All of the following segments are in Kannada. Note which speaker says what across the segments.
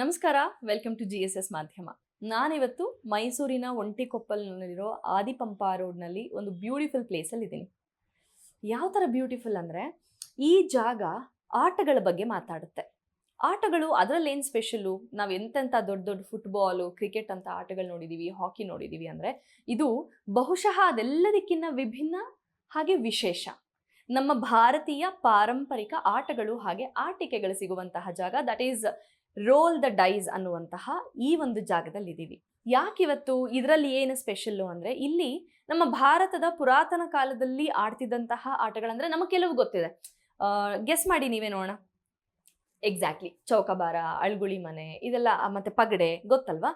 Speaker 1: ನಮಸ್ಕಾರ welcome to G S S Madhyama. ನಾನಿವತ್ತು ಮೈಸೂರಿನ ಒಂಟಿಕೊಪ್ಪಲ್ನಲ್ಲಿರೋ ಆದಿಪಂಪ ರೋಡ್ನಲ್ಲಿ ಒಂದು ಬ್ಯೂಟಿಫುಲ್ ಪ್ಲೇಸಲ್ಲಿ ಇದ್ದೀನಿ. ಯಾವ ಥರ ಬ್ಯೂಟಿಫುಲ್ ಅಂದರೆ, ಈ ಜಾಗ ಆಟಗಳ ಬಗ್ಗೆ ಮಾತಾಡುತ್ತೆ. ಆಟಗಳು ಅದರಲ್ಲಿ ಏನು ಸ್ಪೆಷಲು ನಾವು ಎಂತೆಂಥ ದೊಡ್ಡ ದೊಡ್ಡ ಫುಟ್ಬಾಲು ಕ್ರಿಕೆಟ್ ಅಂತ ಆಟಗಳು ನೋಡಿದ್ದೀವಿ ಹಾಕಿ ನೋಡಿದ್ದೀವಿ ಅಂದರೆ, ಇದು ಬಹುಶಃ ಅದೆಲ್ಲದಕ್ಕಿಂತ ವಿಭಿನ್ನ ಹಾಗೆ ವಿಶೇಷ. ನಮ್ಮ ಭಾರತೀಯ ಪಾರಂಪರಿಕ ಆಟಗಳು ಹಾಗೆ ಆಟಿಕೆಗಳು ಸಿಗುವಂತಹ ಜಾಗ that is roll the dice ಅನ್ನುವಂತಹ ಈ ಒಂದು ಜಾಗದಲ್ಲಿ ಇದ್ದೀವಿ ಯಾಕಿವತ್ತು ಇದರಲ್ಲಿ ಏನು ಸ್ಪೆಷಲ್ಲು ಅಂದರೆ ಇಲ್ಲಿ ನಮ್ಮ ಭಾರತದ ಪುರಾತನ ಕಾಲದಲ್ಲಿ ಆಡ್ತಿದ್ದಂತಹ ಆಟಗಳಂದ್ರೆ ನಮಗೆ ಕೆಲವು ಗೊತ್ತಿದೆ. ಗೆಸ್ ಮಾಡಿ ನೀವೇ ನೋಡೋಣ. ಎಕ್ಸಾಕ್ಟ್ಲಿ ಚೌಕಬಾರ, ಅಳ್ಗುಳಿ ಮನೆ, ಇದೆಲ್ಲ ಮತ್ತೆ ಪಗಡೆ ಗೊತ್ತಲ್ವಾ?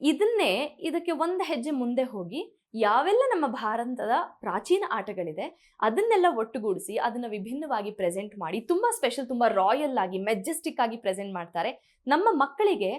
Speaker 1: ಇದನ್ನೇ ಇದಕ್ಕೆ ಒಂದು ಹೆಜ್ಜೆ ಮುಂದೆ ಹೋಗಿ ಯಾವೆಲ್ಲ ನಮ್ಮ ಭಾರತದ ಪ್ರಾಚೀನ ಆಟಗಳಿದೆ, ಅದನ್ನೆಲ್ಲ ಒಟ್ಟುಗೂಡಿಸಿ, ಅದನ್ನು ವಿಭಿನ್ನವಾಗಿ ಪ್ರೆಸೆಂಟ್ ಮಾಡಿ, ತುಂಬ ಸ್ಪೆಷಲ್ ತುಂಬ ರಾಯಲ್ ಆಗಿ ಮೆಜೆಸ್ಟಿಕ್ ಆಗಿ ಪ್ರೆಸೆಂಟ್ ಮಾಡ್ತಾರೆ. ನಮ್ಮ ಮಕ್ಕಳಿಗೆ,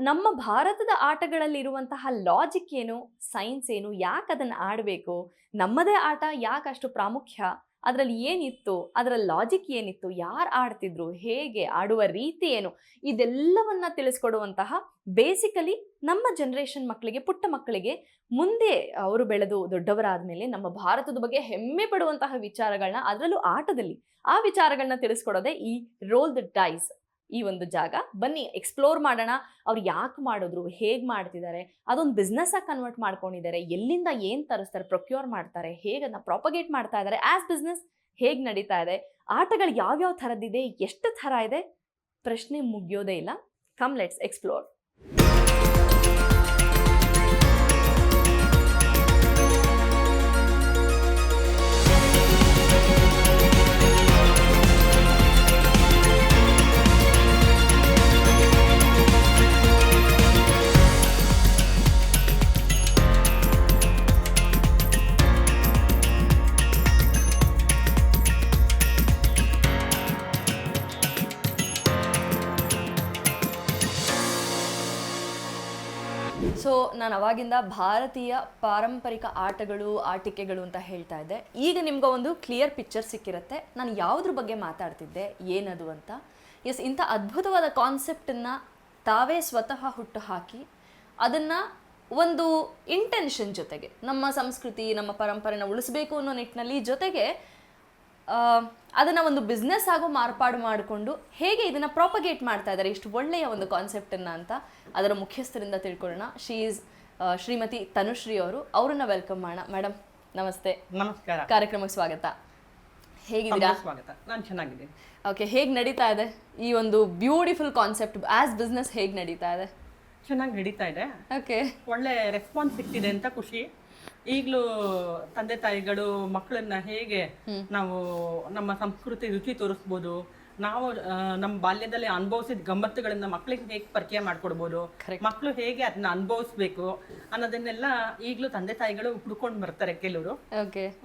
Speaker 1: ನಮ್ಮ ಭಾರತದ ಆಟಗಳಲ್ಲಿರುವಂತಹ ಲಾಜಿಕ್ ಏನು ಸೈನ್ಸ್ ಏನು, ಯಾಕೆ ಅದನ್ನು ಆಡಬೇಕು, ನಮ್ಮದೇ ಆಟ ಯಾಕೆ ಅಷ್ಟು ಪ್ರಾಮುಖ್ಯ ಅದರಲ್ಲಿ ಏನಿತ್ತು? ಅದರ ಲಾಜಿಕ್ ಏನಿತ್ತು? ಯಾರು ಆಡ್ತಿದ್ರು? ಹೇಗೆ? ಆಡುವ ರೀತಿ ಏನು? ಇದೆಲ್ಲವನ್ನ ತಿಳಿಸ್ಕೊಡುವಂತಹ ಬೇಸಿಕಲಿ ನಮ್ಮ ಜನರೇಷನ್ ಮಕ್ಕಳಿಗೆ ಪುಟ್ಟ ಮಕ್ಕಳಿಗೆ ಮುಂದೆ ಅವರು ಬೆಳೆದು ದೊಡ್ಡವರಾದ ಮೇಲೆ ನಮ್ಮ ಭಾರತದ ಬಗ್ಗೆ ಹೆಮ್ಮೆ ಪಡುವಂತಹ ವಿಚಾರಗಳನ್ನ ಅದರಲ್ಲೂ ಆಟದಲ್ಲಿ ಆ ವಿಚಾರಗಳನ್ನ ತಿಳಿಸ್ಕೊಡೋದೇ ಈ ರೋಲ್ ದ ಡೈಸ್ ಈ ಒಂದು ಜಾಗ. ಬನ್ನಿ ಎಕ್ಸ್ಪ್ಲೋರ್ ಮಾಡೋಣ. ಅವ್ರು ಯಾಕೆ ಮಾಡಿದ್ರು, ಹೇಗೆ ಮಾಡ್ತಿದ್ದಾರೆ, ಅದೊಂದು ಬಿಸ್ನೆಸ್ ಆಗಿ ಕನ್ವರ್ಟ್ ಮಾಡ್ಕೊಂಡಿದ್ದಾರೆ. ಎಲ್ಲಿಂದ ಏನು ತರಿಸ್ತಾರೆ ಪ್ರೊಕ್ಯೂರ್ ಮಾಡ್ತಾರೆ ಹೇಗೆ ಅದನ್ನ ಪ್ರಾಪಗೇಟ್ ಮಾಡ್ತಾ ಇದ್ದಾರೆ. ಆಸ್ ಬಿಸ್ನೆಸ್ ಹೇಗೆ ನಡೀತಾ ಇದೆ, ಆಟಗಳು ಯಾವ್ಯಾವ ಥರದ್ದಿದೆ, ಎಷ್ಟು ಥರ ಇದೆ, ಪ್ರಶ್ನೆ ಮುಗಿಯೋದೇ ಇಲ್ಲ. ಕಮ್ ಲೆಟ್ಸ್ ಎಕ್ಸ್ಪ್ಲೋರ್ ನಾನು ಅವಾಗಿಂದ ಭಾರತೀಯ ಪಾರಂಪರಿಕ ಆಟಗಳು, ಆಟಿಕೆಗಳು ಅಂತ ಹೇಳ್ತಾ ಇದ್ದೆ. ಈಗ ನಿಮ್ಗೆ ಒಂದು ಕ್ಲಿಯರ್ ಪಿಕ್ಚರ್ ಸಿಕ್ಕಿರುತ್ತೆ. ನಾನು ಯಾವುದ್ರ ಬಗ್ಗೆ ಮಾತಾಡ್ತಿದ್ದೆ? ಏನದು ಅಂತ? ಎಸ್ ಇಂಥ ಅದ್ಭುತವಾದ ಕಾನ್ಸೆಪ್ಟನ್ನು ತಾವೇ ಸ್ವತಃ ಹುಟ್ಟು ಹಾಕಿ ಅದನ್ನು ಒಂದು ಇಂಟೆನ್ಷನ್ ಜೊತೆಗೆ, ನಮ್ಮ ಸಂಸ್ಕೃತಿ, ನಮ್ಮ ಪರಂಪರೆನ ಉಳಿಸ್ಬೇಕು ಅನ್ನೋ ನಿಟ್ಟಿನಲ್ಲಿ ಜೊತೆಗೆ ಅದನ್ನು ಒಂದು ಬಿಸ್ನೆಸ್ ಆಗೋ ಮಾರ್ಪಾಡು ಮಾಡಿಕೊಂಡು ಹೇಗೆ ಇದನ್ನು ಪ್ರಾಪಗೇಟ್ ಮಾಡ್ತಾ ಇದ್ದಾರೆ? ಇಷ್ಟು ಒಳ್ಳೆಯ ಒಂದು ಕಾನ್ಸೆಪ್ಟನ್ನು ಅಂತ ಅದರ ಮುಖ್ಯಸ್ಥರಿಂದ ತಿಳ್ಕೊಳ್ಳೋಣ. ಶೀ ಈಸ್ ಶ್ರೀಮತಿ ತನುಶ್ರೀ ಅವರು ಅವರನ್ನ ವೆಲ್ಕಮ್ ಮಾಡೋಣ. ಮೇಡಮ್ ನಮಸ್ತೆ.
Speaker 2: ನಮಸ್ಕಾರ.
Speaker 1: ಕಾರ್ಯಕ್ರಮಕ್ಕೆ ಸ್ವಾಗತ. ಹೇಗಿದ್ದೀರಾ?
Speaker 2: ಸ್ವಾಗತ. ನಾನು ಚೆನ್ನಾಗಿದ್ದೀನಿ.
Speaker 1: ಓಕೆ ಹೇಗೆ ನಡೀತಾ ಇದೆ ಈ ಒಂದು ಬ್ಯೂಟಿಫುಲ್ ಕಾನ್ಸೆಪ್ಟ್ ಆಸ್ ಬಿಸ್ನೆಸ್ ಹೇಗೆ ನಡೀತಾ ಇದೆ?
Speaker 2: ಚೆನ್ನಾಗಿ ನಡೀತಾ ಇದೆ.
Speaker 1: ಓಕೆ
Speaker 2: ಒಳ್ಳೆ ರೆಸ್ಪಾನ್ಸ್ ಸಿಗ್ತಿದೆ ಅಂತ ಖುಷಿ. ಈಗಲೂ ತಂದೆ ತಾಯಿಗಳು ಮಕ್ಕಳನ್ನ ಹೇಗೆ ನಾವು ನಮ್ಮ ಸಂಸ್ಕೃತಿ ರುಚಿ ತೋರಿಸ್ಬೋದು ನಾವು ನಮ್ಮ ಬಾಲ್ಯದಲ್ಲಿ ಅನುಭವಿಸಿದ ಗಮ್ಮತ್ತುಗಳನ್ನ ಮಕ್ಕಳಿಗೆ ಹೇಗೆ ಪರಿಚಯ ಮಾಡ್ಕೊಡ್ಬೋದು ಮಕ್ಕಳು ಹೇಗೆ ಅದನ್ನ ಅನುಭವಿಸ್ಬೇಕು ಅನ್ನೋದನ್ನೆಲ್ಲ ಈಗಲೂ ತಂದೆ ತಾಯಿಗಳು ಹುಡ್ಕೊಂಡು ಬರ್ತಾರೆ ಕೆಲವರು.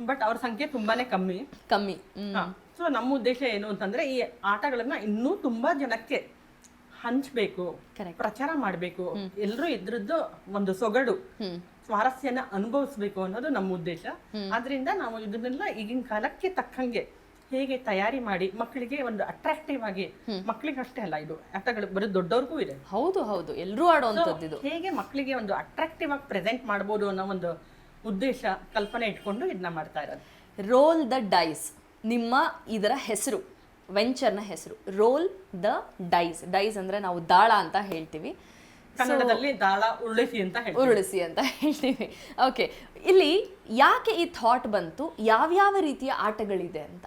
Speaker 2: ಬಟ್ ಅವ್ರ ಸಂಖ್ಯೆ ತುಂಬಾನೇ ಕಮ್ಮಿ.
Speaker 1: ಕಮ್ಮಿ.
Speaker 2: ಸೊ ನಮ್ಮ ಉದ್ದೇಶ ಏನು ಅಂತಂದ್ರೆ ಈ ಆಟಗಳನ್ನ ಇನ್ನೂ ತುಂಬಾ ಜನಕ್ಕೆ ಹಂಚ್ಬೇಕು. ಪ್ರಚಾರ ಮಾಡಬೇಕು ಎಲ್ಲರೂ ಇದ್ರದ್ದು ಒಂದು ಸೊಗಡು ಸ್ವಾರಸ್ಯನ ಅನುಭವಿಸ್ಬೇಕು ಅನ್ನೋದು ನಮ್ಮ ಉದ್ದೇಶ. ಆದ್ರಿಂದ ನಾವು ಇದನ್ನೆಲ್ಲ ಈಗಿನ ಕಾಲಕ್ಕೆ ತಕ್ಕಂಗೆ ಹೇಗೆ ತಯಾರಿ ಮಾಡಿ ಮಕ್ಕಳಿಗೆ ಒಂದು ಅಟ್ರಾಕ್ಟಿವ್ ಆಗಿ ಮಕ್ಕಳಿಗೆ ಅಷ್ಟೇ ಅಲ್ಲ ಇದು ಆಟಗಳು ಬರೀ ದೊಡ್ಡವ್ರಿಗೂ ಇದೆ.
Speaker 1: ಹೌದು ಹೌದು. ಎಲ್ಲರೂ ಆಡುವಂಥದ್ದು ಇದು.
Speaker 2: ಹೇಗೆ ಮಕ್ಕಳಿಗೆ ಒಂದು ಅಟ್ರಾಕ್ಟಿವ್ ಆಗಿ ಪ್ರೆಸೆಂಟ್ ಮಾಡ್ಬೋದು ಅನ್ನೋ ಒಂದು ಉದ್ದೇಶ ಕಲ್ಪನೆ ಇಟ್ಕೊಂಡು ಇದನ್ನ ಮಾಡ್ತಾ ಇರೋದು.
Speaker 1: ರೋಲ್ ದ ಡೈಸ್ ನಿಮ್ಮ ಇದರ ಹೆಸರು ವೆಂಚರ್ನ ಹೆಸರು. ರೋಲ್ ದ ಡೈಸ್ ಡೈಸ್ ಅಂದ್ರೆ ನಾವು ದಾಳ ಅಂತ ಹೇಳ್ತೀವಿ.
Speaker 2: ಕನ್ನಡದಲ್ಲಿ ದಾಳ ಉರುಳಿಸಿ ಅಂತ
Speaker 1: ಉರುಳಿಸಿ ಅಂತ ಹೇಳ್ತೀವಿ. ಓಕೆ ಇಲ್ಲಿ ಯಾಕೆ ಈ ಥಾಟ್ ಬಂತು? ಯಾವ್ಯಾವ ರೀತಿಯ ಆಟಗಳಿದೆ ಅಂತ.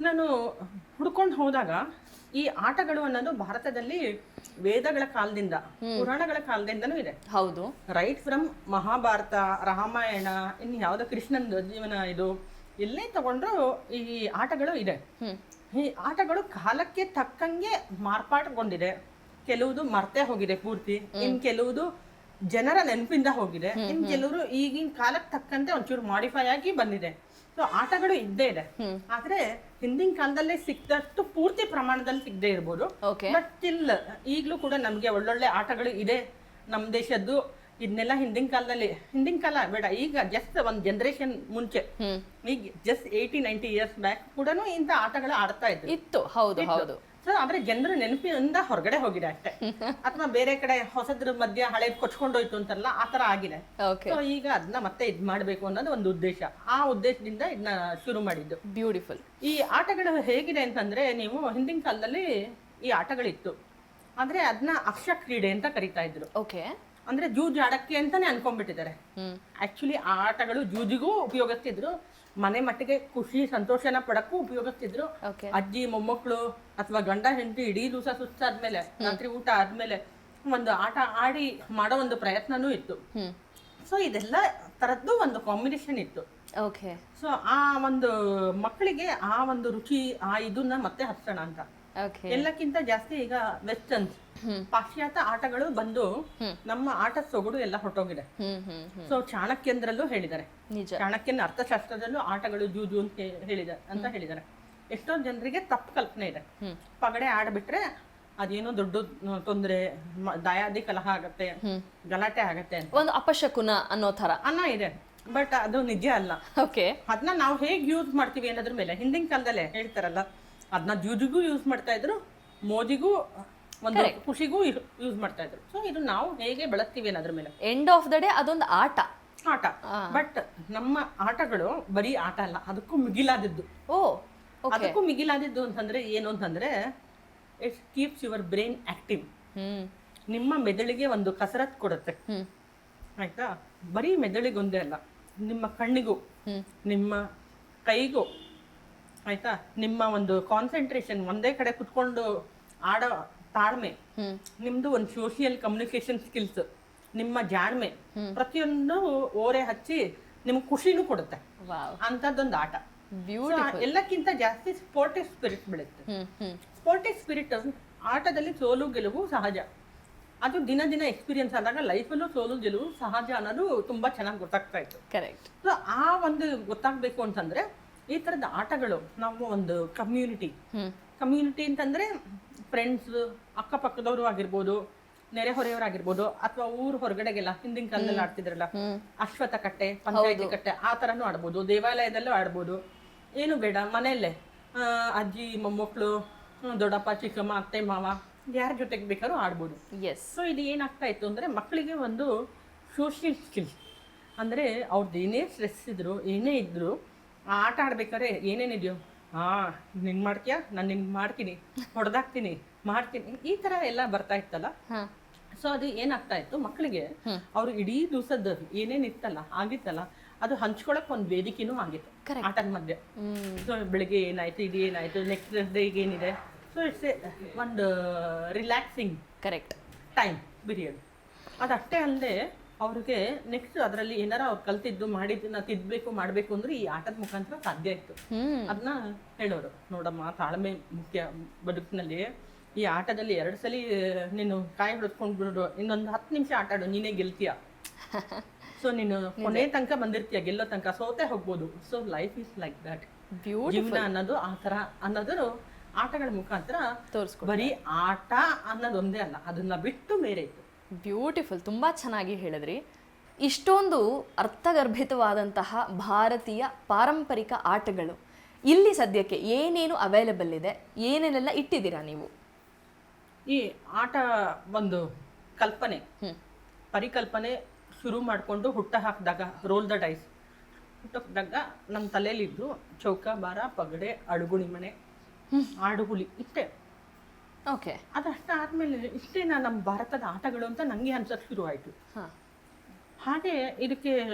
Speaker 2: ನಾನು ಹುಡ್ಕೊಂಡು ಹೋದಾಗ ಈ ಆಟಗಳು ಅನ್ನೋದು ಭಾರತದಲ್ಲಿ ವೇದಗಳ ಕಾಲದಿಂದ ಪುರಾಣಗಳ ಕಾಲದಿಂದನೂ ಇದೆ.
Speaker 1: ಹೌದು.
Speaker 2: Right from Mahabharata Ramayana in ಯಾವುದೋ ಕೃಷ್ಣನ ಜೀವನ ಇದು ಎಲ್ಲೇ ತಗೊಂಡ್ರು ಈ ಆಟಗಳು ಇದೆ. ಈ ಆಟಗಳು ಕಾಲಕ್ಕೆ ತಕ್ಕಂಗೆ ಮಾರ್ಪಾಟುಗೊಂಡಿದೆ. ಕೆಲವುದು ಮರ್ತೇ ಹೋಗಿದೆ ಪೂರ್ತಿ ಇನ್ ಕೆಲವುದು ಜನರ ನೆನಪಿಂದ ಹೋಗಿದೆ. ಇನ್ ಕೆಲವರು ಈಗಿನ ಕಾಲಕ್ಕೆ ತಕ್ಕಂತೆ ಒಂಚೂರು ಮಾಡಿಫೈ ಆಗಿ ಬಂದಿದೆ. ಸೊ ಆಟಗಳು ಇದ್ದೇ ಇದೆ. ಆದ್ರೆ ಹಿಂದಿನ ಕಾಲದಲ್ಲೇ ಸಿಕ್ಕಷ್ಟು ಪೂರ್ತಿ ಪ್ರಮಾಣದಲ್ಲಿ ಸಿಗದೆ ಇರ್ಬೋದು. ಬಟ್ ಇಲ್ಲ ಈಗಲೂ ಕೂಡ ನಮಗೆ ಒಳ್ಳೊಳ್ಳೆ ಆಟಗಳು ಇದೆ. ನಮ್ಮ ದೇಶದ್ದು ಇದನ್ನೆಲ್ಲ ಹಿಂದಿನ ಕಾಲದಲ್ಲಿ ಹಿಂದಿನ ಕಾಲ ಬೇಡ ಈಗ ಜಸ್ಟ್ ಒಂದು ಜನರೇಷನ್ ಮುಂಚೆ. ಈಗ just eighty ninety years back ಕೂಡ ಇಂಥ ಆಟಗಳು ಆಡ್ತಾ ಇದ್ರು.
Speaker 1: ಇತ್ತು. ಹೌದು ಹೌದು.
Speaker 2: ಸೊ ಆದ್ರೆ ಜನರ ನೆನಪಿನಿಂದ ಹೊರಗಡೆ ಹೋಗಿದೆ ಅಷ್ಟೇ. ಅಥವಾ ಬೇರೆ ಕಡೆ ಹೊಸದ್ರ ಮಧ್ಯ ಹಳೆ ಕೊಚ್ಕೊಂಡೋಯ್ತು ಅಂತಲ್ಲ ಆ ತರ ಆಗಿದೆ. ಸೊ ಈಗ ಅದನ್ನ ಮತ್ತೆ ಇದ್ ಮಾಡ್ಬೇಕು ಅನ್ನೋದು ಒಂದು ಉದ್ದೇಶ. ಆ ಉದ್ದೇಶದಿಂದ ಇದನ್ನ ಶುರು ಮಾಡಿದ್ದು.
Speaker 1: ಬ್ಯೂಟಿಫುಲ್
Speaker 2: ಈ ಆಟಗಳು ಹೇಗಿದೆ ಅಂತಂದ್ರೆ ನೀವು ಹಿಂದಿನ ಕಾಲದಲ್ಲಿ ಈ ಆಟಗಳಿತ್ತು. ಆದ್ರೆ ಅದನ್ನ ಅಕ್ಷ ಕ್ರೀಡೆ ಅಂತ ಕರಿತಾ ಇದ್ರು.
Speaker 1: ಓಕೆ
Speaker 2: ಅಂದ್ರೆ ಜೂಜ್ ಆಡಕ್ಕೆ ಅಂತಾನೆ ಅನ್ಕೊಂಡ್ಬಿಟ್ಟಿದ್ದಾರೆ. ಆಕ್ಚುಲಿ ಆ ಆಟಗಳು ಜೂಜಿಗೂ ಉಪಯೋಗಿಸ್ತಿದ್ರು ಮನೆ ಮಟ್ಟಿಗೆ ಖುಷಿ ಸಂತೋಷನ ಪಡಕ್ಕೂ ಉಪಯೋಗಿಸ್ತಿದ್ರು. ಅಜ್ಜಿ ಮೊಮ್ಮಕ್ಕಳು ಅಥವಾ ಗಂಡ ಹೆಂಡತಿ ಇಡೀ ದಿವಸ ಸುಸ್ತಾದ್ಮೇಲೆ ರಾತ್ರಿ ಊಟ ಆದ್ಮೇಲೆ ಒಂದು ಆಟ ಆಡಿ ಮಾಡೋ ಒಂದು ಪ್ರಯತ್ನನೂ ಇತ್ತು. ಸೊ ಇದೆಲ್ಲ ತರದ್ದು ಒಂದು ಕಾಂಬಿನೇಷನ್ ಇತ್ತು.
Speaker 1: ಓಕೆ
Speaker 2: ಸೊ ಆ ಒಂದು ಮಕ್ಕಳಿಗೆ ಆ ಒಂದು ರುಚಿ ಆ ಇದನ್ನ ಮತ್ತೆ ಹಚ್ಚೋಣ ಅಂತ. ಎಲ್ಲಕ್ಕಿಂತ ಜಾಸ್ತಿ ಈಗ ವೆಸ್ಟರ್ನ್ಸ್
Speaker 1: ಹ್ಮ್.
Speaker 2: ಪಾಶ್ಚಾತ್ಯ ಆಟಗಳು ಬಂದು ನಮ್ಮ ಆಟದ ಸೊಗಡು ಎಲ್ಲ
Speaker 1: ಹ್ಮ್
Speaker 2: ಸೊ ಚಾಣಕ್ಯಂದ್ರಲ್ಲೂ ಹೇಳಿದ್ದಾರೆ. ಚಾಣಕ್ಯನ ಅರ್ಥಶಾಸ್ತ್ರದಲ್ಲೂ ಆಟಗಳು ಜೂಜು ಅಂತ ಹೇಳಿದ ಹೇಳಿದ್ದಾರೆ ಅಂತ ಹೇಳಿದ್ದಾರೆ. ಎಷ್ಟೋ ಜನರಿಗೆ ತಪ್ಪು ಕಲ್ಪನೆ ಇದೆ. ಪಗಡೆ ಆಡ್ಬಿಟ್ರೆ ಅದೇನೋ ದೊಡ್ಡ ತೊಂದರೆ ದಾಯಾದಿ ಕಲಹ ಆಗತ್ತೆ ಗಲಾಟೆ ಆಗತ್ತೆ
Speaker 1: ಒಂದು ಅಪಶಕುನ ಅನ್ನೋ ತರ
Speaker 2: ಅನ್ನ ಇದೆ. ಬಟ್ ಅದು ನಿಜ ಅಲ್ಲ.
Speaker 1: ಓಕೆ
Speaker 2: ಅದನ್ನ ನಾವು ಹೇಗೆ ಯೂಸ್ ಮಾಡ್ತೀವಿ ಅನ್ನೋದ್ರ ಮೇಲೆ ಹಿಂದಿನ ಕಾಲದಲ್ಲೇ ಹೇಳ್ತಾರಲ್ಲ ಅದನ್ನ ಜೂಜಿಗೂ ಯೂಸ್ ಮಾಡ್ತಾ ಇದ್ರು ಮೋದಿಗೂ ಒಂದು ಖುಷಿಗೂ ಯೂಸ್ ಮಾಡ್ತಾ ಇದ್ರು. ಸೊ ಇದು ನಾವು ಹೇಗೆ ಬಳಸ್ತೀವಿ ಅನ್ನೋದ್ರ ಮೇಲೆ.
Speaker 1: ಎಂಡ್ ಆಫ್ ದ ಡೇ ಅದೊಂದು ಆಟ.
Speaker 2: ಆಟ. ಬಟ್ ನಮ್ಮ ಆಟಗಳು ಬರೀ ಆಟ ಅಲ್ಲ ಅದಕ್ಕೂ ಮಿಗಿಲಾದದ್ದು.
Speaker 1: ಓ
Speaker 2: ಅದಕ್ಕೂ ಮಿಗಿಲಾದದ್ದು ಅಂತಂದ್ರೆ ಏನು ಅಂತಂದ್ರೆ it keeps your brain active ನಿಮ್ಮ ಮೆದುಳಿಗೆ ಒಂದು ಕಸರತ್ ಕೊಡುತ್ತೆ. ಆಯ್ತಾ? ಬರೀ ಮೆದುಳಿಗೊಂದೇ ಅಲ್ಲ ನಿಮ್ಮ ಕಣ್ಣಿಗೂ ನಿಮ್ಮ ಕೈಗೂ ಆಯ್ತಾ? ನಿಮ್ಮ ಒಂದು ಕಾನ್ಸಂಟ್ರೇಷನ್ ಒಂದೇ ಕಡೆ ಕುತ್ಕೊಂಡು ಆಡೋ ತಾಳ್ಮೆ ನಿಮ್ದು ಒಂದು ಸೋಷಿಯಲ್ ಕಮ್ಯುನಿಕೇಶನ್ ಸ್ಕಿಲ್ಸ್ ನಿಮ್ಮ ಜಾಣ್ಮೆ ಪ್ರತಿಯೊಂದು ಓರೆ ಹಚ್ಚಿ ನಿಮ್ಗೆ ಖುಷಿನೂ ಕೊಡುತ್ತೆ. ಅಂತದೊಂದು ಆಟ. ಎಲ್ಲಕ್ಕಿಂತ ಜಾಸ್ತಿ ಸ್ಪೋರ್ಟಿವ್ ಸ್ಪಿರಿಟ್ ಬೆಳೆಯುತ್ತೆ. ಸ್ಪೋರ್ಟಿವ್ ಸ್ಪಿರಿಟ್ ಆಟದಲ್ಲಿ ಸೋಲು ಗೆಲುವು ಸಹಜ. ಅದು ದಿನ ದಿನ ಎಕ್ಸ್ಪೀರಿಯನ್ಸ್ ಆದಾಗ ಲೈಫಲ್ಲೂ ಸೋಲು ಗೆಲುವು ಸಹಜ ಅನ್ನೋದು ತುಂಬಾ ಚೆನ್ನಾಗಿ ಗೊತ್ತಾಗ್ತಾ ಇತ್ತು.
Speaker 1: ಕರೆಕ್ಟ್
Speaker 2: ಸೊ ಆ ಒಂದು ಗೊತ್ತಾಗ್ಬೇಕು ಅಂತಂದ್ರೆ ಈ ತರದ ಆಟಗಳು ನಾವು ಒಂದು ಕಮ್ಯುನಿಟಿ ಕಮ್ಯುನಿಟಿ ಅಂತಂದ್ರೆ ಫ್ರೆಂಡ್ಸ್ ಅಕ್ಕಪಕ್ಕದವರು ಆಗಿರ್ಬೋದು ನೆರೆಹೊರೆಯವರಾಗಿರ್ಬೋದು ಅಥವಾ ಊರ್ ಹೊರಗಡೆಗೆಲ್ಲ ಹಿಂದಿನ ಕಾಲದಲ್ಲಿ ಆಡ್ತಿದ್ರಲ್ಲ ಅಶ್ವಥ ಕಟ್ಟೆ ಪಂಚಾಯತಿ ಕಟ್ಟೆ ಆ ತರನು ಆಡ್ಬೋದು ದೇವಾಲಯದಲ್ಲೂ ಆಡ್ಬೋದು. ಏನು ಬೇಡ ಮನೆಯಲ್ಲೇ. ಆ, ಅಜ್ಜಿ ಮೊಮ್ಮಕ್ಕಳು ದೊಡ್ಡಪ್ಪ ಚಿಕ್ಕಮ್ಮ ಅತ್ತೆ ಮಾವ ಯಾರ ಜೊತೆಗೆ ಬೇಕಾದ್ರೂ ಆಡ್ಬೋದು.
Speaker 1: ಎಸ್
Speaker 2: ಸೊ ಇದು ಏನಾಗ್ತಾ ಇತ್ತು ಅಂದ್ರೆ ಮಕ್ಕಳಿಗೆ ಒಂದು ಸೋಷಿಯಲ್ ಸ್ಕಿಲ್ ಅಂದ್ರೆ ಅವ್ರದ್ದು ಏನೇ ಸ್ಟ್ರೆಸ್ ಇದ್ರು ಏನೇ ಇದ್ರು ಆಟ ಆಡ್ಬೇಕಾದ್ರೆ ಏನೇನಿದೆಯೋ ಹಾ ನಿನ್ ಮಾಡ್ತೀಯಾ? ನಾನು ನಿನ್ ಮಾಡ್ತೀನಿ. ಹೊಡೆದಾಕ್ತೀನಿ ಮಾಡ್ತೀನಿ. ಈ ತರ ಎಲ್ಲ ಬರ್ತಾ ಇತ್ತಲ್ಲ? ಸೊ ಅದು ಏನಾಗ್ತಾ ಇತ್ತು? ಮಕ್ಕಳಿಗೆ ಅವ್ರು ಇಡೀ ದಿವಸದ ಏನೇನ್ ಇತ್ತಲ್ಲ ಆಗಿತ್ತಲ್ಲ ಅದು ಹಂಚ್ಕೊಳಕ್ ಒಂದ್ ವೇದಿಕೆನೂ ಆಗಿತ್ತು. ಆಟದ ಮಧ್ಯೆ. ಸೊ ಬೆಳಿಗ್ಗೆ ಏನಾಯ್ತು ಇದು ಏನಾಯ್ತು ನೆಕ್ಸ್ಟ್ ಡೇಗೆ ಏನಿದೆ? ಸೊ ಇಟ್ಸ್ ಒಂದು ರಿಲ್ಯಾಕ್ಸಿಂಗ್
Speaker 1: ಕರೆಕ್ಟ್
Speaker 2: ಟೈಮ್ ಪೀರಿಯಡ್ ಅದಷ್ಟೇ ಅಲ್ಲದೆ ಅವ್ರಿಗೆ ನೆಕ್ಸ್ಟ್ ಅದರಲ್ಲಿ ಏನಾರ ಅವ್ರು ಕಲ್ತಿದ್ದು ಮಾಡಿದ್ದನ್ನ ತಿದ್ದಬೇಕು ಮಾಡಬೇಕು ಅಂದ್ರೆ ಈ ಆಟದ ಮುಖಾಂತರ ಸಾಧ್ಯ ಇತ್ತು. ಅದನ್ನ ಹೇಳೋರು. ನೋಡಮ್ಮ ತಾಳ್ಮೆ ಮುಖ್ಯ ಬದುಕಿನಲ್ಲಿ. ಈ ಆಟದಲ್ಲಿ ಎರಡು ಸಲ ನೀನು ಕಾಯಿ ಹೊಡೆದ್ಕೊಂಡು ಬಿಡು. ಇನ್ನೊಂದು ಹತ್ತು ನಿಮಿಷ ಆಟ ಆಡು ನೀನೇ ಗೆಲ್ತೀಯ. ಸೊ ನೀನು ಕೊನೆ ತನಕ ಬಂದಿರ್ತೀಯ ಗೆಲ್ಲೋ ತನಕ. ಸೋತೆ ಹೋಗ್ಬೋದು. So life is like that ಜೀವನ ಅನ್ನೋದು ಆ ತರ ಅನ್ನೋದು ಆಟಗಳ ಮುಖಾಂತರ ಬರೀ ಆಟ ಅನ್ನೋದೊಂದೇ ಅಲ್ಲ ಅದನ್ನ ಬಿಟ್ಟು ಬೇರೆ ಇತ್ತು.
Speaker 1: ಬ್ಯೂಟಿಫುಲ್ ತುಂಬ ಚೆನ್ನಾಗಿ ಹೇಳಿದ್ರಿ. ಇಷ್ಟೊಂದು ಅರ್ಥಗರ್ಭಿತವಾದಂತಹ ಭಾರತೀಯ ಪಾರಂಪರಿಕ ಆಟಗಳು ಇಲ್ಲಿ ಸದ್ಯಕ್ಕೆ ಏನೇನು ಅವೈಲಬಲ್ ಇದೆ ಏನೇನೆಲ್ಲ ಇಟ್ಟಿದ್ದೀರಾ ನೀವು?
Speaker 2: ಈ ಆಟ ಒಂದು ಕಲ್ಪನೆ. ಪರಿಕಲ್ಪನೆ ಶುರು ಮಾಡಿಕೊಂಡು ಹುಟ್ಟ ಹಾಕಿದಾಗ ರೋಲ್ ದ ಡೈಸ್ ಹುಟ್ಟ ಹಾಕಿದಾಗ ನಮ್ಮ ತಲೆಯಲ್ಲಿದ್ದು ಚೌಕ ಬಾರ ಪಗಡೆ ಅಡುಗುಣಿ ಮನೆ ಆಡುಗುಳಿ ಇಷ್ಟೇ
Speaker 1: ಓಕೆ.
Speaker 2: ಅದಷ್ಟ ಆದ್ಮೇಲೆ ಇಷ್ಟೇನಾ ನಮ್ಮ ಭಾರತದ ಆಟಗಳು ಅಂತ ನನಗೆ ಅನ್ಸಕ್ ಶುರು ಆಯ್ತು
Speaker 1: ಹಾಂ.
Speaker 2: ಹಾಗೆ ಇದಕ್ಕೆ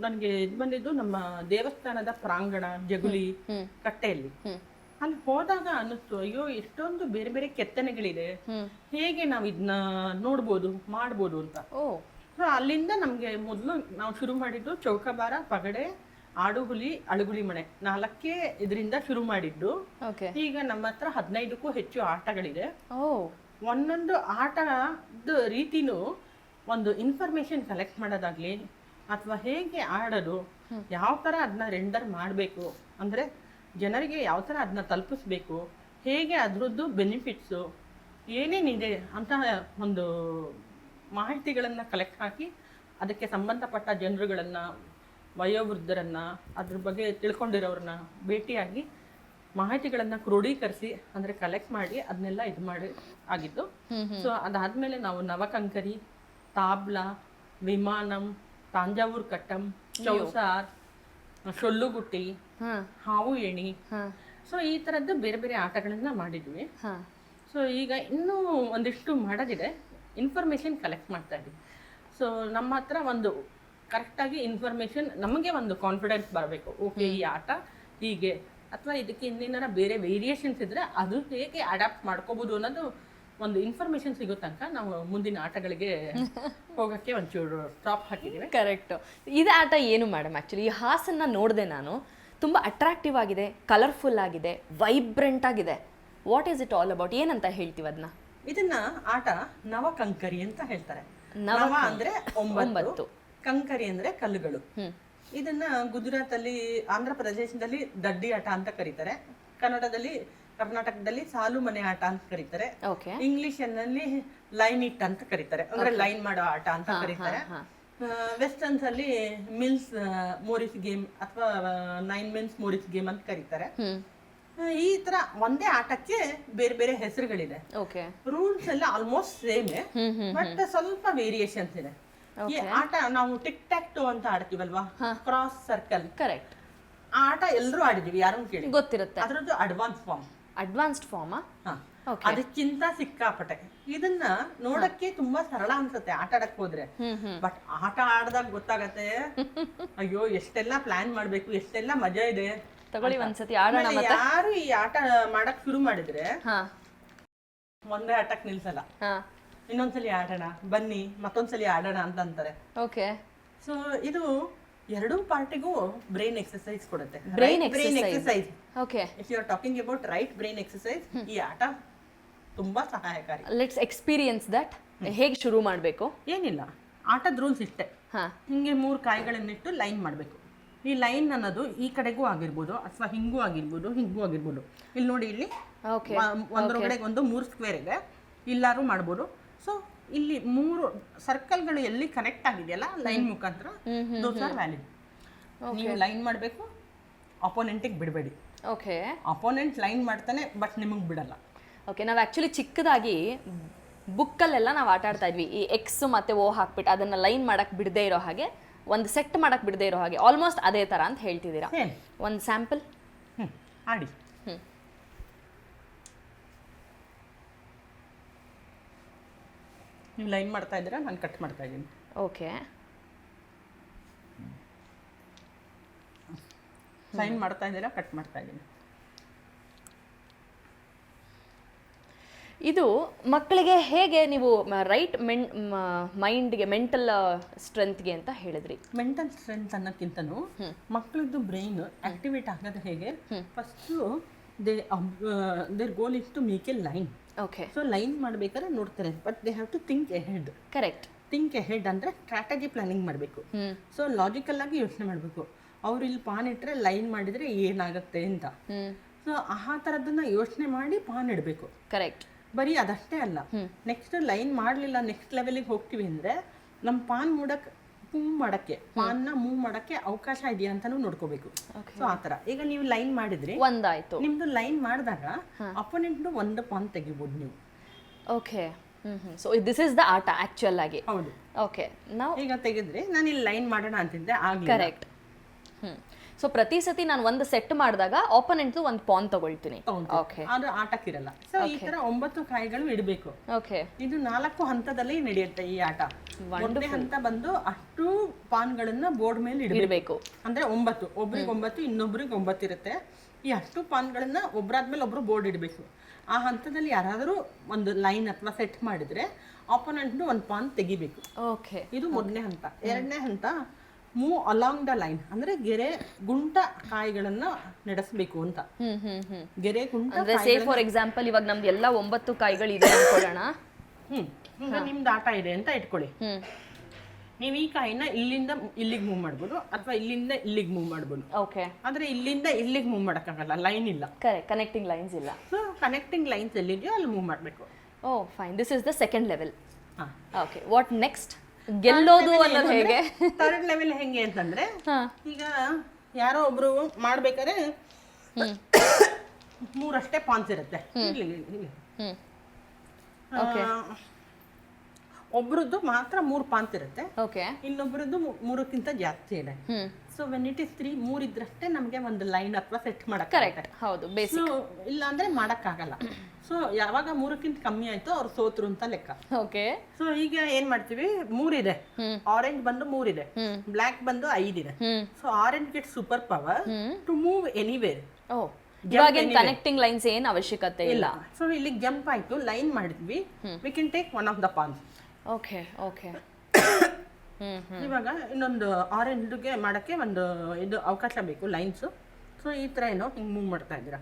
Speaker 2: ನನಗೆ ಇದು ಬಂದಿದ್ದು ನಮ್ಮ ದೇವಸ್ಥಾನದ ಪ್ರಾಂಗಣ ಜಗುಲಿ ಕಟ್ಟೆಯಲ್ಲಿ. ಅಲ್ಲಿ ಹೋದಾಗ ಅನ್ನಿಸ್ತು ಅಯ್ಯೋ ಎಷ್ಟೊಂದು ಬೇರೆ ಬೇರೆ ಕೆತ್ತನೆಗಳಿದೆ. ಹೇಗೆ ನಾವು ಇದನ್ನ ನೋಡ್ಬೋದು ಮಾಡ್ಬೋದು ಅಂತ.
Speaker 1: ಓ.
Speaker 2: ಅಲ್ಲಿಂದ ನಮಗೆ ಮೊದಲು ನಾವು ಶುರು ಮಾಡಿದ್ದು ಚೌಕಬಾರ ಪಗಡೆ ಆಡುಹುಲಿ ಅಳುಗುಳಿ ಮನೆ. ನಾಲ್ಕೇ ಇದರಿಂದ ಶುರು ಮಾಡಿದ್ದು.
Speaker 1: ಓಕೆ
Speaker 2: ಈಗ ನಮ್ಮ ಹತ್ರ ಹದಿನೈದಕ್ಕೂ ಹೆಚ್ಚು ಆಟಗಳಿದೆ.
Speaker 1: ಓ
Speaker 2: ಒಂದೊಂದು ಆಟದ ರೀತಿನೂ ಒಂದು ಇನ್ಫಾರ್ಮೇಶನ್ ಕಲೆಕ್ಟ್ ಮಾಡೋದಾಗ್ಲಿ ಅಥವಾ ಹೇಗೆ ಆಡೋದು ಯಾವ ಥರ ಅದನ್ನ ರೆಂಡರ್ ಮಾಡಬೇಕು ಅಂದರೆ ಜನರಿಗೆ ಯಾವ ಥರ ಅದನ್ನ ತಲುಪಿಸ್ಬೇಕು ಹೇಗೆ ಅದರದ್ದು ಬೆನಿಫಿಟ್ಸು ಏನೇನಿದೆ ಅಂತ ಒಂದು ಮಾಹಿತಿಗಳನ್ನು ಕಲೆಕ್ಟ್ ಹಾಕಿ ಅದಕ್ಕೆ ಸಂಬಂಧಪಟ್ಟ ಜನರುಗಳನ್ನು ವಯೋವೃದ್ಧರನ್ನು ಅದ್ರ ಬಗ್ಗೆ ತಿಳ್ಕೊಂಡಿರೋರನ್ನ ಭೇಟಿಯಾಗಿ ಮಾಹಿತಿಗಳನ್ನು ಕ್ರೋಢೀಕರಿಸಿ ಅಂದ್ರೆ ಕಲೆಕ್ಟ್ ಮಾಡಿ ಅದನ್ನೆಲ್ಲ ಇದು ಮಾಡಿ ಆಗಿದ್ದು. ಸೊ ಅದಾದಮೇಲೆ ನಾವು ನವಕಂಕರಿ ತಾಬ್ಲಾ ವಿಮಾನಂ ತಾಂಜಾವೂರ್ ಕಟ್ಟಂ ಚೌಸಾರ್
Speaker 1: ಸೊಲ್ಲುಗುಟ್ಟಿ
Speaker 2: ಹಾವು ಎಣಿ ಸೊ ಈ ಥರದ್ದು ಬೇರೆ ಬೇರೆ ಆಟಗಳನ್ನ ಮಾಡಿದ್ವಿ. ಸೊ ಈಗ ಇನ್ನೂ ಒಂದಿಷ್ಟು ಮಾಡೋದಿದೆ. ಇನ್ಫಾರ್ಮೇಷನ್ ಕಲೆಕ್ಟ್ ಮಾಡ್ತಾ ಇದ್ದೀವಿ. ಸೊ ನಮ್ಮ ಹತ್ರ ಒಂದು ಕರೆಕ್ಟಾಗಿ ಇನ್ಫಾರ್ಮೇಷನ್ ನಮಗೆ ಒಂದು ಕಾನ್ಫಿಡೆನ್ಸ್ ಬರಬೇಕು. ಓಕೆ ಈ ಆಟ ಹೀಗೆ. ಅಥವಾ ಇದಕ್ಕೆ ಇನ್ನೇನಾರ ಬೇರೆ ವೇರಿಯೇಷನ್ಸ್ ಇದ್ದರೆ ಅದು ಹೇಗೆ ಅಡಾಪ್ಟ್ ಮಾಡ್ಕೋಬೋದು ಅನ್ನೋದು ಒಂದು ಇನ್ಫಾರ್ಮೇಶನ್ ಸಿಗೋ ತನಕ ನಾವು ಮುಂದಿನ ಆಟಗಳಿಗೆ ಹೋಗೋಕ್ಕೆ ಒಂಚೂರು ಸ್ಟಾಪ್ ಹಾಕಿದ್ದೀವಿ.
Speaker 1: ಕರೆಕ್ಟು ಇದು ಆಟ ಏನು ಮೇಡಮ್ ಆ್ಯಕ್ಚುಲಿ ಈ ಹಾಸನ್ನ ನೋಡಿದೆ ನಾನು. ತುಂಬ ಅಟ್ರಾಕ್ಟಿವ್ ಆಗಿದೆ ಕಲರ್ಫುಲ್ ಆಗಿದೆ ವೈಬ್ರೆಂಟ್ ಆಗಿದೆ. What is it all about ಏನಂತ ಹೇಳ್ತೀವಿ ಅದನ್ನ
Speaker 2: ಇದನ್ನ ಆಟ ನವಕಂಕರಿ ಅಂತ ಹೇಳ್ತಾರೆ.
Speaker 1: ನವ
Speaker 2: ನವ ಅಂದ್ರೆ ಒಂಬತ್ತು. ಕಂಕರಿ ಅಂದ್ರೆ ಕಲ್ಲುಗಳು. ಇದನ್ನ ಗುಜರಾತ್ ಅಲ್ಲಿ ಆಂಧ್ರ ಪ್ರದೇಶದಲ್ಲಿ ದಡ್ಡಿ ಆಟ ಅಂತ ಕರೀತಾರೆ. ಕನ್ನಡದಲ್ಲಿ ಕರ್ನಾಟಕದಲ್ಲಿ ಸಾಲು ಮನೆ ಆಟ ಅಂತ ಕರೀತಾರೆ. ಇಂಗ್ಲಿಷ್ ಅಲ್ಲಿ ಲೈನ್ ಇಟ್ ಅಂತ ಕರೀತಾರೆ. ಅಂದ್ರೆ ಲೈನ್ ಮಾಡೋ ಆಟ ಅಂತ ಕರೀತಾರೆ. ವೆಸ್ಟರ್ನ್ಸ್ ಅಲ್ಲಿ ಮಿಲ್ಸ್ ಮೋರಿಸ್ ಗೇಮ್ ಅಥವಾ ನೈನ್ ಮಿಲ್ಸ್ ಮೋರಿಸ್ ಗೇಮ್ ಅಂತ ಕರೀತಾರೆ. ಈ ತರ ಒಂದೇ ಆಟಕ್ಕೆ ಬೇರೆ ಬೇರೆ ಹೆಸರುಗಳಿದೆ. ರೂಲ್ಸ್ ಎಲ್ಲ ಆಲ್ಮೋಸ್ಟ್ ಸೇಮ್ ಬಟ್ ಸ್ವಲ್ಪ ವೇರಿಯೇಷನ್ಸ್ ಇದೆ. ಈ ಆಟ ನಾವು ಟಿಕ್ ಟ್ಯಾಕ್ ಟೋ ಅಂತ ಆಡ್ತೀವಲ್ವಾ? ಕ್ರಾಸ್ ಸರ್ಕಲ್
Speaker 1: ಕರೆಕ್ಟ್
Speaker 2: ಆ ಆಟ ಎಲ್ಲರೂ ಆಡಿದೀವಿ ಯಾರು ಕೇಳಿ?
Speaker 1: ಗೊತ್ತಿರುತ್ತೆ.
Speaker 2: ಅದರದ್ದು ಅಡ್ವಾನ್ಸ್ ಫಾರ್ಮ್
Speaker 1: ಅಡ್ವಾನ್ಸ್ಡ್ ಫಾರ್ಮ್.
Speaker 2: ಅದಕ್ಕಿಂತ ಸಿಕ್ಕಾಪಟ್ಟೆ. ಇದನ್ನ ನೋಡಕ್ಕೆ ತುಂಬಾ ಸರಳ ಅನ್ಸುತ್ತೆ ಆಟ ಆಡಕ್ ಹೋದ್ರೆ. ಬಟ್ ಆಟ ಆಡದಾಗ ಗೊತ್ತಾಗತ್ತೆ. ಅಯ್ಯೋ ಎಷ್ಟೆಲ್ಲ ಪ್ಲಾನ್ ಮಾಡ್ಬೇಕು ಎಷ್ಟೆಲ್ಲ ಮಜಾ ಇದೆ.
Speaker 1: ತಗೊಳ್ಳಿ ಒಂದ್ಸತಿ
Speaker 2: ಯಾರು ಈ ಆಟ ಮಾಡಕ್ ಶುರು ಮಾಡಿದ್ರೆ ಒಂದೇ ಆಟಕ್ ನಿಲ್ಸಲ್ಲ. ಇನ್ನೊಂದ್ಸಲಿ ಆಡೋಣ. ಬನ್ನಿ ಮತ್ತೊಂದ್ಸಲಿ ಆಡೋಣ ಅಂತ ಅಂತಾರೆ.
Speaker 1: ಓಕೆ
Speaker 2: ಸೊ ಇದು ಎರಡೂ ಪಾರ್ಟಿಗೂ ಬ್ರೈನ್ ಎಕ್ಸರ್ಸೈಸ್ ಕೊಡುತ್ತೆ. Brain. Exercise
Speaker 1: okay
Speaker 2: if you are talking about right brain exercise ಈ ಆಟ ತುಂಬಾ ಸಹಾಯಕಾರಿ.
Speaker 1: ಲೆಟ್ಸ್ ಎಕ್ಸ್ಪೀರಿಯನ್ಸ್ ದಟ್ ಹೇಗೆ ಶುರು ಮಾಡಬೇಕು?
Speaker 2: ಏನಿಲ್ಲ. ಆಟದ ರೂಲ್ಸ್ ಇಷ್ಟೇ. ಹಿಂಗೆ ಮೂರು ಕಾಯಿಗಳನ್ನಿಟ್ಟು ಲೈನ್ ಮಾಡಬೇಕು. ಈ ಲೈನ್ ಅನ್ನೋದು ಈ ಕಡೆಗೂ ಆಗಿರ್ಬೋದು ಅಥವಾ ಹಿಂಗೂ ಆಗಿರ್ಬೋದು ಹಿಂಗೂ ಆಗಿರ್ಬೋದು. ಇಲ್ಲಿ ನೋಡಿ ಇಲ್ಲಿ ಒಂದರ ಕಡೆಗೆ ಒಂದು ಮೂರು ಸ್ಕ್ವೇರ್ ಇದೆ. ಇಲ್ಲಾರು ಮಾಡ್ಬೋದು. ಸೊ ಇಲ್ಲಿ ಮೂರು ಸರ್ಕಲ್ಗಳು ಎಲ್ಲಿ ಕನೆಕ್ಟ್ ಆಗಿದೆಯಲ್ಲ ಲೈನ್ ಮುಖಾಂತರ ದೋಸ್ ಆರ್ ವ್ಯಾಲಿಡ್ ನೀವು ಲೈನ್ ಮಾಡಬೇಕು ಅಪೋನೆಂಟಿಗೆ ಬಿಡಬೇಡಿ.
Speaker 1: ಓಕೆ
Speaker 2: ಅಪೋನೆಂಟ್ ಲೈನ್ ಮಾಡ್ತಾನೆ ಬಟ್ ನಿಮಗೆ ಬಿಡಲ್ಲ.
Speaker 1: ಓಕೆ ನಾವು ಆ್ಯಕ್ಚುಲಿ ಚಿಕ್ಕದಾಗಿ ಬುಕ್ಕಲ್ಲೆಲ್ಲ ನಾವು ಆಟ ಆಡ್ತಾ ಇದ್ವಿ. ಈ ಎಕ್ಸ್ ಮತ್ತೆ ಓ ಹಾಕ್ಬಿಟ್ಟು ಅದನ್ನ ಲೈನ್ ಮಾಡಕ್ ಬಿಡದೇ ಇರೋ ಹಾಗೆ ಒಂದು ಸೆಟ್ ಮಾಡಕ್ ಬಿಡದೇ ಇರೋ ಹಾಗೆ ಆಲ್ಮೋಸ್ಟ್ ಅದೇ ಥರ ಅಂತ ಹೇಳ್ತಿದ್ದೀರಾ? ಒಂದು ಸ್ಯಾಂಪಲ್
Speaker 2: ಹ್ಞೂ ಆಡಿ.
Speaker 1: ಹ್ಮ್.
Speaker 2: ನೀವು ಲೈನ್ ಮಾಡ್ತಾ ಇದ್ದೀರಾ ನಾನು ಕಟ್ ಮಾಡ್ತಾ ಇದ್ದೀನಿ.
Speaker 1: ಓಕೆ.
Speaker 2: ಲೈನ್ ಮಾಡ್ತಾ ಇದ್ದೀರಾ ಕಟ್ ಮಾಡ್ತಾ ಇದ್ದೀನಿ.
Speaker 1: ಇದು ಮಕ್ಕಳಿಗೆ ಹೇಗೆ ನೀವು ರೈಟ್ ಮೆನ್ ಮೈಂಡ್ಗೆ ಮೆಂಟಲ್ ಸ್ಟ್ರೆಂತ್ಗೆ ಅಂತ ಹೇಳಿದ್ರಿ?
Speaker 2: ಮೆಂಟಲ್ ಸ್ಟ್ರೆಂತ್ ಅನ್ನೋಕ್ಕಿಂತನೂ ಮಕ್ಕಳದ್ದು ಬ್ರೈನ್ ಆಕ್ಟಿವೇಟ್ ಆಗೋದು ಹೇಗೆ? First they their goal is to make a line
Speaker 1: okay
Speaker 2: so line ಮಾಡಬೇಕಾದ್ರೆ ನೋಡ್ತಾರೆ. But they have to think ahead
Speaker 1: correct
Speaker 2: think ahead ಅಂದರೆ ಸ್ಟ್ರಾಟಜಿ ಪ್ಲಾನಿಂಗ್ ಮಾಡಬೇಕು. ಸೊ ಲಾಜಿಕಲ್ ಆಗಿ ಯೋಚನೆ ಮಾಡಬೇಕು. ಅವ್ರು ಇಲ್ಲಿ ಪಾನ್ ಇಟ್ಟರೆ ಲೈನ್ ಮಾಡಿದರೆ ಏನಾಗುತ್ತೆ ಅಂತ. ಸೊ ಆ ಥರದನ್ನ ಯೋಚನೆ ಮಾಡಿ ಪಾನ್ ಇಡಬೇಕು.
Speaker 1: ಕರೆಕ್ಟ್
Speaker 2: ಬರೀ ಅದಷ್ಟೇ ಅಲ್ಲ. ನೆಕ್ಸ್ಟ್ ಲೈನ್ ಮಾಡಲಿಲ್ಲ ನೆಕ್ಸ್ಟ್ ಲೆವೆಲಿಗೆ ಹೋಗ್ತೀವಿ ಅಂದರೆ ನಮ್ಮ ಪಾನ್ ಮೂಡಕ್ಕೆ ಮೂವ್ ಮಾಡೋಕ್ಕೆ ಪಾನ್ನ ಮೂವ್ ಮಾಡಕ್ಕೆ ಅವಕಾಶ ಇದೆಯಾ ಅಂತಾನು ನೋಡ್ಕೋಬೇಕು. ಸೊ ಆತರ ಈಗ ನೀವು ಲೈನ್ ಮಾಡಿದ್ರಿ
Speaker 1: ಒಂದಾಯ್ತು.
Speaker 2: ನಿಮ್ದು ಲೈನ್ ಮಾಡಿದಾಗ ಅಪೋನೆಂಟ್ ಒಂದು ಪಾನ್ ತೆಗಿಬಹುದು ನೀವು.
Speaker 1: Okay so this is the ಆಟ ಆಕ್ಚುಯಲ್ ಆಗಿ.
Speaker 2: ಹೌದು.
Speaker 1: ಓಕೆ ನಾವು
Speaker 2: ಈಗ ತೆಗೆದ್ರೆ ನಾನು ಇಲ್ಲಿ ಲೈನ್ ಮಾಡೋಣ ಅಂತಿದ್ದೆ ಆಗ್ಲಿ
Speaker 1: ಕರೆಕ್ಟ್ ಹ್ಮ್. ಸೊ ಪ್ರತಿ ಸತಿ ನಾನು ಒಂದು ಸೆಟ್ ಮಾಡಿದಾಗ ಆಪೋನೆಂಟ್ ಒಂದು ಪಾನ್ ತಗೊಳ್ತೀನಿ. ಓಕೆ
Speaker 2: ಅದು ಆಟಕ್ಕಿರಲ್ಲ ಸೊ ಈ ತರ ಒಂಬತ್ತು ಕಾಯಿಗಳು ಇಡಬೇಕು.
Speaker 1: ಓಕೆ
Speaker 2: ಇದು ನಾಲ್ಕು ಹಂತದಲ್ಲಿ ನಡೆಯುತ್ತೆ ಈ ಆಟ. ಒಂದೇ ಹಂತ ಬಂದು ಅಷ್ಟು ಪಾನ್ಗಳನ್ನ ಬೋರ್ಡ್ ಮೇಲೆ ಇಡಬೇಕು. ಅಂದ್ರೆ ಒಂಬತ್ತು. ಒಬ್ರಿಗೆ ಒಂಬತ್ತು ಇನ್ನೊಬ್ರಿಗೆ ಒಂಬತ್ತು ಇರುತ್ತೆ. ಈ ಅಷ್ಟು ಪಾನ್ಗಳನ್ನ ಒಬ್ರಾದ್ಮೇಲೆ ಒಬ್ರು ಬೋರ್ಡ್ ಇಡಬೇಕು. ಆ ಹಂತದಲ್ಲಿ ಯಾರಾದರೂ ಒಂದು ಲೈನ್ ಅಥವಾ ಸೆಟ್ ಮಾಡಿದ್ರೆ ಆಪೋನೆಂಟ್ ಒಂದು ಪಾನ್ ತೆಗಿಬೇಕು.
Speaker 1: ಓಕೆ
Speaker 2: ಇದು ಮೊದಲನೇ ಹಂತ. ಎರಡನೇ ಹಂತ ಮೂವ್ ಅಲಾಂಗ್ ದ ಲೈನ್ ಅಂದ್ರೆ ಗೆರೆ ಗುಂಟ ಕಾಯಿಗಳನ್ನ ನಡೆಸಬೇಕು ಅಂತ. ಗೆರೆ ಗುಂಟ
Speaker 1: ಅಂದ್ರೆ ಸೇ ಫಾರ್ ಎಕ್ಸಾಂಪಲ್ ಇವಾಗ ನಮ್ದು ಎಲ್ಲ ಒಂಬತ್ತು ಕಾಯಿಗಳು ಇದೆ ಅನ್ಕೊಳ್ಳೋಣ.
Speaker 2: ಹ್ಮ್. ಈಗ ನಿಮ್ದು ಆಟ ಇದೆ ಅಂತ ಇಟ್ಕೊಳ್ಳಿ. ನೀವು ಈ ಕಾಯಿನ ಇಲ್ಲಿಂದ ಇಲ್ಲಿಗೆ ಮೂವ್ ಮಾಡ್ಬೋದು ಅಥವಾ ಇಲ್ಲಿಂದ ಇಲ್ಲಿಗೆ ಮೂವ್ ಮಾಡ್ಬೋದು.
Speaker 1: ಓಕೆ
Speaker 2: ಆದ್ರೆ ಇಲ್ಲಿಂದ ಇಲ್ಲಿಗೆ ಮೂವ್ ಮಾಡಕ್ಕಾಗಲ್ಲ ಲೈನ್ ಇಲ್ಲ.
Speaker 1: ಕನೆಕ್ಟಿಂಗ್ ಲೈನ್ಸ್ ಇಲ್ಲ.
Speaker 2: ಸೊ ಕನೆಕ್ಟಿಂಗ್ ಲೈನ್ಸ್ ಎಲ್ಲಿದೆಯೋ ಅಲ್ಲಿ ಮೂವ್ ಮಾಡಬೇಕು.
Speaker 1: ಓ fine this is the second level
Speaker 2: ಹಾಂ.
Speaker 1: ಓಕೆ ವಾಟ್ ನೆಕ್ಸ್ಟ್ ಗೆಲ್ಲೋದು ಅನ್ನೋದು ಹೇಗೆ?
Speaker 2: ಥರ್ಡ್ ಲೆವೆಲ್ ಹೆಂಗೆ ಅಂತಂದ್ರೆ ಈಗ ಯಾರೋ ಒಬ್ರು ಮಾಡ್ಬೇಕಾದ್ರೆ ಮೂರಷ್ಟೇ ಪಾನ್ಸ್ ಇರುತ್ತೆ. ಒಬ್ರದ್ದು ಮಾತ್ರ ಮೂರು ಪಾನ್ಸ್ ಇರುತ್ತೆ.
Speaker 1: ಓಕೆ
Speaker 2: ಇನ್ನೊಬ್ರದ್ದು ಮೂರಕ್ಕಿಂತ ಜಾಸ್ತಿ ಇದೆ. So when it is three ಮೂರಿದ್ರಷ್ಟೇ ನಮಗೆ ಒಂದು ಲೈನ್ ಅಥವಾ ಸೆಟ್ ಮಾಡಕ್
Speaker 1: ಕರೆಕ್ಟ್ ಹೌದು
Speaker 2: ಇಲ್ಲ ಅಂದ್ರೆ ಮಾಡಕ್ಕಾಗಲ್ಲ. ಸೊ ಯಾವಾಗ ಮೂರಕ್ಕಿಂತ ಕಮ್ಮಿ ಆಯ್ತು ಅವ್ರು ಸೋತ್ರು ಅಂತ ಲೆಕ್ಕ.
Speaker 1: ಓಕೆ
Speaker 2: ಸೊ ಈಗ ಏನ್ ಮಾಡ್ತೀವಿ? ಮೂರಿದೆ. ಆರೆಂಜ್ ಬಂದು ಮೂರಿದೆ.
Speaker 1: ಬ್ಲಾಕ್
Speaker 2: ಬ್ಲ್ಯಾಕ್ ಬಂದು ಐದಿದೆ.
Speaker 1: ಇದೆ
Speaker 2: so orange get super power to move anywhere
Speaker 1: ಇವಾಗ ಕನೆಕ್ಟಿಂಗ್ ಲೈನ್ಸ್ ಏನ್ ಅವಶ್ಯಕತೆ ಇಲ್ಲ.
Speaker 2: ಸೊ ಇಲ್ಲಿ ಜಂಪ್ ಆಯ್ತು ಲೈನ್ ಮಾಡಿದ್ವಿ we can take one of the pawn
Speaker 1: okay okay
Speaker 2: ಇವಾಗ ಇನ್ನೊಂದು ಆರೆಂಜ್ಗೆ ಮಾಡಕ್ಕೆ ಒಂದು ಇದು ಅವಕಾಶ ಬೇಕು ಲೈನ್ಸ್ ಸೊ ಈ ತರ ಏನೋ ಹಿಂಗ್ ಮೂವ್ ಮಾಡ್ತಾ ಇದ್ದೀರಾ.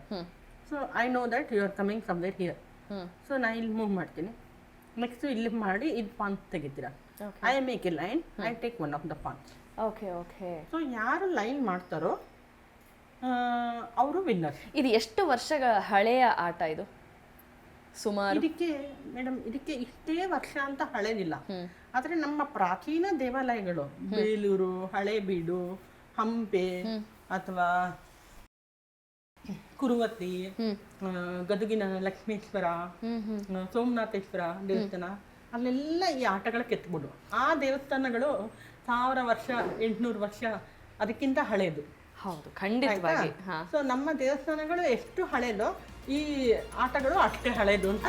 Speaker 2: So I know that you are coming from that here so ನಾ ಇಲ್ಲಿ ಮೂವ್ ಮಾಡ್ತೀನಿ. ನೆಕ್ಸ್ಟ್ ಇಲ್ಲಿ ಮಾಡಿ ಇದು pawn ತೆಗಿತೀರಾ. I make a line I take one of the pawns
Speaker 1: okay okay
Speaker 2: so ಯಾರು ಲೈನ್ ಮಾಡ್ತಾರೋ ಅವರು ವಿನ್ನರ್
Speaker 1: ಇದು ಎಷ್ಟು ವರ್ಷಗಳ ಹಳೆಯ ಆಟ ಇದು? ಸುಮಾರು.
Speaker 2: ಇದಕ್ಕೆ ಮೇಡಮ್ ಇದಕ್ಕೆ ಇಷ್ಟೇ ವರ್ಷ ಅಂತ ಹಳೇದಿಲ್ಲ ಆದರೆ ನಮ್ಮ ಪ್ರಾಚೀನ ದೇವಾಲಯಗಳು ಬೇಲೂರು ಹಳೇಬೀಡು ಹಂಪೆ ಅಥವಾ ಆ, ಗದುಗಿನ ಲಕ್ಷ್ಮೇಶ್ವರ ಸೋಮನಾಥೇಶ್ವರ ದೇವಸ್ಥಾನ ಅಲ್ಲೆಲ್ಲ ಈ ಆಟಗಳ ಕೆತ್ಬಿಡು ಆ ದೇವಸ್ಥಾನಗಳು ಸಾವಿರ ವರ್ಷ ಎಂಟುನೂರು ವರ್ಷ ಅದಕ್ಕಿಂತ ಹಳೇದು.
Speaker 1: ಹೌದು ಖಂಡಿತವಾಗಿ.
Speaker 2: ಸೊ ನಮ್ಮ ದೇವಸ್ಥಾನಗಳು ಎಷ್ಟು ಹಳೇದೋ ಈ ಆಟಗಳು ಅಷ್ಟೇ ಹಳೇದು ಅಂತ